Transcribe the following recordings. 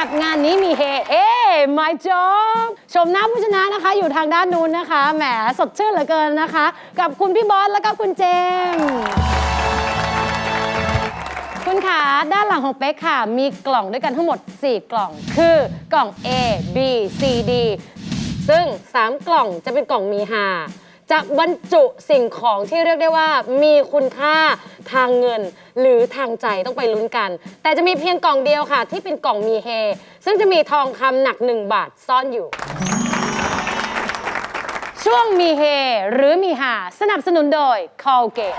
กับงานนี้มีเฮเฮ้ my job ชมหน้าผู้ชนะนะคะ อยู่ทางด้านนู้นนะคะ แหมสดชื่นเหลือเกินนะคะ กับคุณพี่บอสแล้วก็คุณเจมส์คุณขาด้านหลังของเป๊กค่ะ มีกล่องด้วยกันทั้งหมด 4 กล่อง คือกล่อง A B C D ซึ่ง 3 กล่องจะเป็นกล่องมีหา จะบรรจุสิ่งของที่เรียกได้ว่ามีคุณค่าทางเงิน หรือทางใจต้องไปลุ้นกัน แต่จะมีเพียงกล่องเดียวค่ะ ที่เป็นกล่องมีเฮ ซึ่งจะมีทองคำหนัก 1 บาทซ่อนอยู่ ช่วงมีเฮ หรือมีหาสนับสนุนโดย Colgate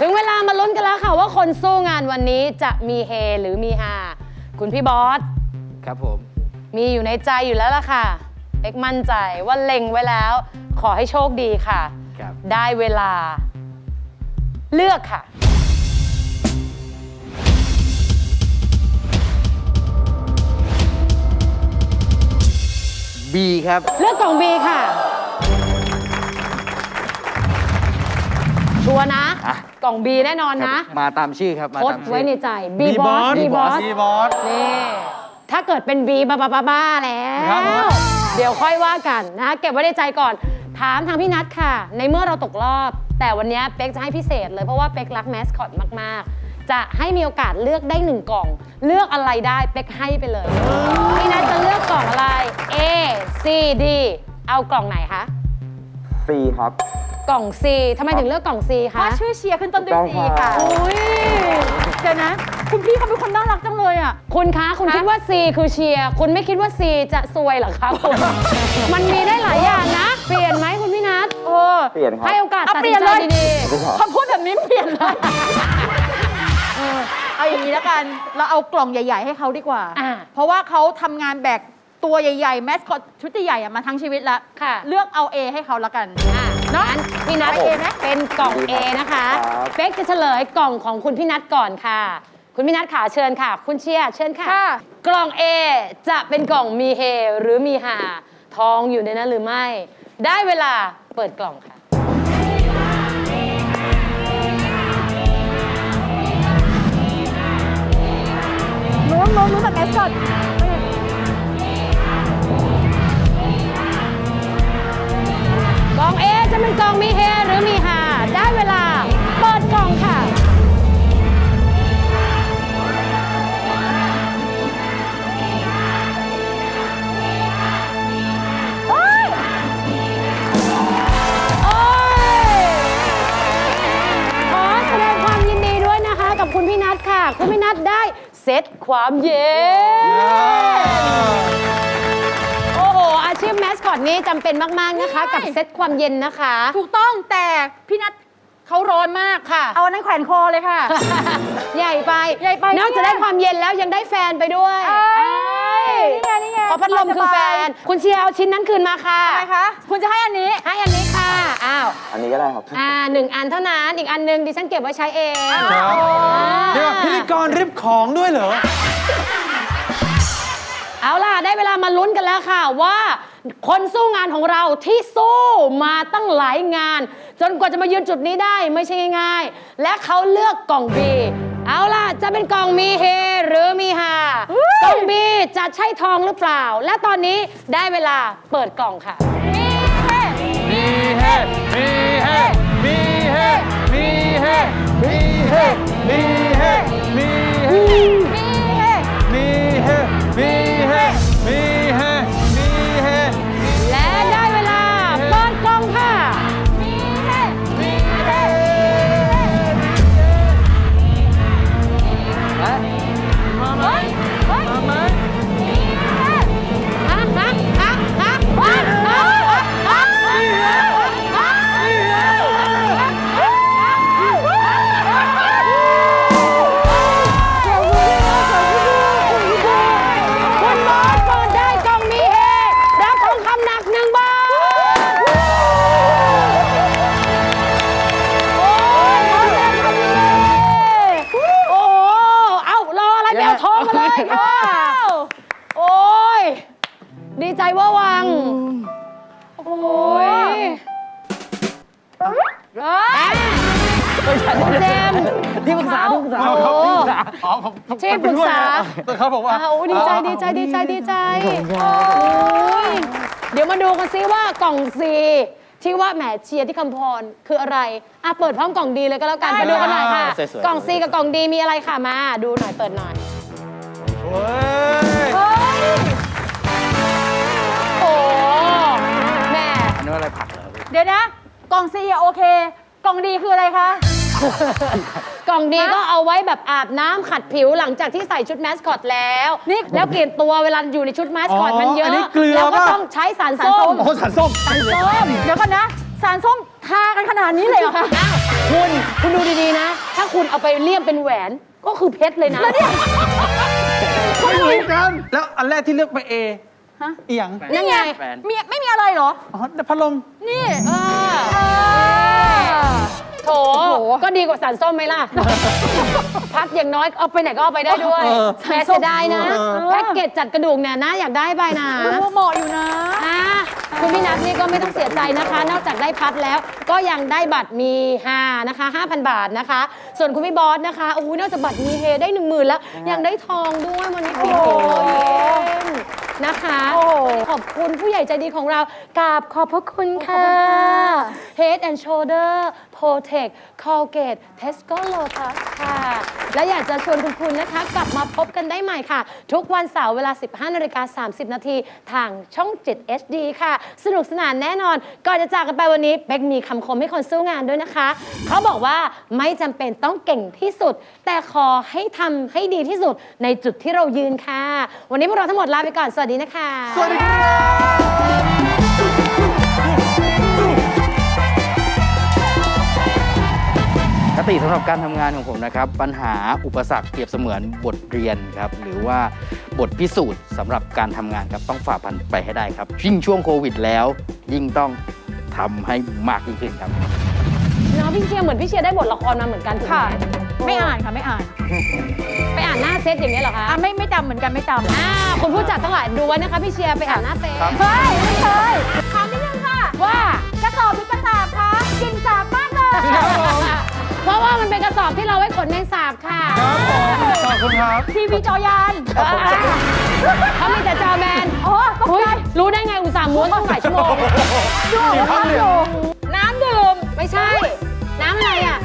ถึงเวลามาลุ้นกันแล้วค่ะว่าคนสู้งานวันนี้จะมีเฮหรือมีหาคุณพี่บอส ครับผม มีอยู่ในใจอยู่แล้วล่ะค่ะ เป๊กมั่นใจว่าเล็งไว้แล้ว ขอให้โชคดีค่ะ ครับได้เวลา เลือกค่ะ B ครับ เลือกกล่อง B ค่ะ ชัวร์นะอะ กล่อง B แน่นอนครันะบมาตามชื่อครับ มาโพสตามต์ชื่ไว้อในใจ B boss B boss บีบอสนี่ ถ้าเกิดเป็น B บ้าบ้าบ้าบ้าแล้ครับผมว เดี๋ยวค่อยว่ากันนะคะเก็บไว้ในใจก่อน ถามทางพี่นัทค่ะ ในเมื่อเราตกรอบ แต่วันนี้เป๊กจะให้พิเศษเลยเพราะว่าเป๊กรักแมสคอตมากๆ จะให้มีโอกาสเลือกได้หนึ่งกล่อง เลือกอะไรได้เป๊กให้ไปเลยพี่นัทจะเลือกกล่องอะไร A C D เอากล่องไหนคะฟรีครับกล่อง C ทำไมถึงเลือกกล่อง C เพคะราะชื่อเชียร์ขึ้นต้นด้วยต้องสีค่ะค่ะ อุ้ยเดี๋ยวนะ คุณพี่เขาเป็นคนน่ารักจังเลยอะ คุณคะ คุณคะคิดว่า C คือเชียร์ คุณไม่คิดว่า C จะซวยเหรอคะคุณ มันมีได้หลายอย่างนะ เปลี่ยนไหมคุณพี่นัทโอ้เปลี่ยนครับ ให้โอกาสเอาตัดเปสิลี่ยนนใจเลยดีพอพูดแบบนี้เปลี่ยนเลยเออเอาอย่างนี้แล้วกัน เราเอากล่องใหญ่ ๆ ให้เขาดีกว่าอ่าเพราะว่าเขาทำงานแบกตัวใหญ่ๆ แมสคอตชุดใหญ่ๆอะมาทั้งชีวิตแล้วค่ะเลือกเอา A ให้เขาแล้วกันอะงั้นพี่นัทเอา A ไหมเป็นกล่อง A นะคะครับเป๊กจะเฉลยกล่องของคุณพี่นัทก่อนค่ะ คุณพี่นัทขาเชิญค่ะ คุณเชียร์เชิญค่ะ ค่ะ กล่อง A จะเป็นกล่องมีเฮหรือมีหาทองอยู่ในนั้นหรือไม่ ได้เวลาเปิดกล่องค่ะนู้นนู้นนู้นแบบแมสคอตกล่อง A จะเป็นกล่องมีเฮหรือมีหา พี่นัทค่ะคุณพี่นัทได้เซตความเย็น โอ้โห อาชีพแมสคอตนี้จำเป็นมาก ๆ นะคะ กับเซตความเย็นนะคะ ถูกต้องแต่พี่นัท เขาร้อนมากค่ะ เอาอันนั้นแขวนคอเลยค่ะ ใหญ่ไปใหญ่ไปนอกจากได้ความเย็นแล้วยังได้แฟนไปด้วยเอ้ยเอ้ยนี่ไงนี่ไงเพราะพัดลมคือแฟน คุณเชียร์เอาชิ้นนั้นคืนมาค่ะทำไมคะ คุณจะให้อันนี้ ให้อันนี้ค่ะ อ้าว อันนี้ก็ได้ครับ อ่าหนึ่งอันเท่านั้น อีกอันหนึงดิฉันเก็บไว้ใช้เองครับอ่าเดี๋ยวพิธีกรริบของด้วยเหรอ เอาล่ะ ได้เวลามาลุ้นกันแล้วค่ะว่า คนสู้งานของเราที่สู้มาตั้งหลายงาน จนกว่าจะมายืนจุดนี้ได้ไม่ใช่ง่ายๆ และเขาเลือกกล่องบีเอาล่ะ จะเป็นกล่องมีเฮหรือมีฮากล่องบีจะใช่ทองหรือเปล่า และตอนนี้ได้เวลาเปิดกล่องค่ะ มีเฮ มีเฮ มีเฮ มีเฮ มีเฮ มีเฮ มีเฮ มีเฮ เจมส์ ที่ปรึกษาที่ปรึกษาโอ้โหอ๋อผมผมที่ปรึกษาแต่เขาบอกว่า อ้าวดีใจดีใจดีใจดีใจโอ้ยเดี๋ยวมาดูกันซิว่ากล่องซีที่ว่าแหมเชียร์ที่คำพรคืออะไรอะเปิดพร้อมกล่องดีเลยก็แล้วกันไปดูกันหน่อยค่ะ สวยๆ กล่องซีกับกล่องดีมีอะไรค่ะมาดูหน่อยเปิดหน่อยเฮ้ยเฮ้ยโอ้แหม่ อันนี้อะไรผักเหรอพี่เดี๋ยวนะ กล่องซีอะโอเค กล่องดีคืออะไรคะ กล่องดีก็เอาไว้แบบอาบน้ำขัดผิวหลังจากที่ใส่ชุดแมสคอตแล้วนี่แล้วเปลี่ยนตัวเวลาอยู่ในชุดแมสคอตอ๋อมันเยอะอันนี้เกลือแล้วก็ป่ะ ต้องใช้สารสารส้ส้มมโอ้สันส้ม สารส้มเดี๋ยวก่อนนะ สารส้มทากันขนาดนี้เลยเหรอคะอ้าวคุณคุณดูดีๆนะ ถ้าคุณเอาไปเลี่ยมเป็นแหวนก็คือเพชรเลยนะแล้วเนี่ยไม่เหมือนกัน แล้วอันแรกที่เลือกไปเอฮะ เอียงนั่นไงแฟนมีไม่มีอะไรเหรอ อ๋อแต่พัดลมนี่เออ โถโอ้โหก็ดีกว่าสารส้มไหมล่ะ พัดอย่างน้อยเอาไปไหนก็เอาไปได้ด้วยเออแม้เสียดายนะเออแพ็กเกจจัดกระดูกเนี่ยนะอยากได้ไปนะโอ้โหเหมาะอยู่นะอะคุณพี่นัทนี่ก็ไม่ต้องเสียใจนะคะ นอกจากได้พัดแล้วก็ยังได้บัตรมี5นะคะ 5,000 บาทนะคะ ส่วนคุณพี่บอสนะคะโอ้โหนอกจากบัตรมีเฮได้1 0,000แล้ว ยังได้ทองด้วยวันนี้พี่โอ้โอโหเยม นะคะโอ้โหขอบคุณผู้ใหญ่ใจดีของเรากราบขอบพระคุณค่ะ Head and Shoulder Protect Colgate Tesco Lotus ค่ะ และอยากจะชวนคุณคุณนะคะ กลับมาพบกันได้ใหม่ค่ะ ทุกวันเสาร์เวลา 15นาฬิกา30 นาทีทางช่อง 7 HD ค่ะ สนุกสนานแน่นอน ก่อนจะจากกันไปวันนี้เป๊กมีคำคมให้คนสู้งานด้วยนะคะ เขาบอกว่าไม่จำเป็นต้องเก่งที่สุด แต่ขอให้ทำให้ดีที่สุดในจุดที่เรายืนค่ะ วันนี้พวกเราทั้งหมดลาไปก่อนสวัสดีนะคะ สวัสดีครับคติสำหรับการทำงานของผมนะครับ ปัญหาอุปสรรคเปรียบเสมือนบทเรียนครับ หรือว่าบทพิสูจน์สำหรับการทำงานครับต้องฝ่าพันไปให้ได้ครับ ยิ่งช่วงโควิดแล้ว ยิ่งต้องทำให้มากยิ่งขึ้นครับ เนาะพี่เชียร์เหมือนพี่เชียร์ได้บทละครมาเหมือนกันถูกไหมค่ะไม่อ่านค่ะไม่อ่านไปอ่าน หน้าเซตอย่างนี้ยเหรอคะอะไม่ไม่จำเหมือนกันไม่จำอ่าคุณผู้จัดทั้งหลายดูไว้นะคะพี่เชียร์ไปอ่านหน้าเซตเฮ้ยไม่เคยถามนิดนึงค่ะ ว่า กระสอบหรือกระสาบคะกลินสาบมากเลยเพราะว่ามันเป็นกระสอบที่เราไว้ขนแมงสาบค่ะครับผมขอบคุณครับ ทีวีจอยานอ่าเขามีแต่จอแบนโอ้ตกอุ๊ยใจรู้ได้ไงอุตส่าห์ม้วนตั้งหลายชั่วโมง ดูว่าทำอยู่น้ำดื่มไม่ใช่ น้ำอะไรอะ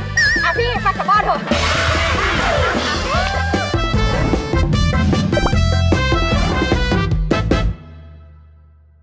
อะพี่ไปกลับบ้านเถอะ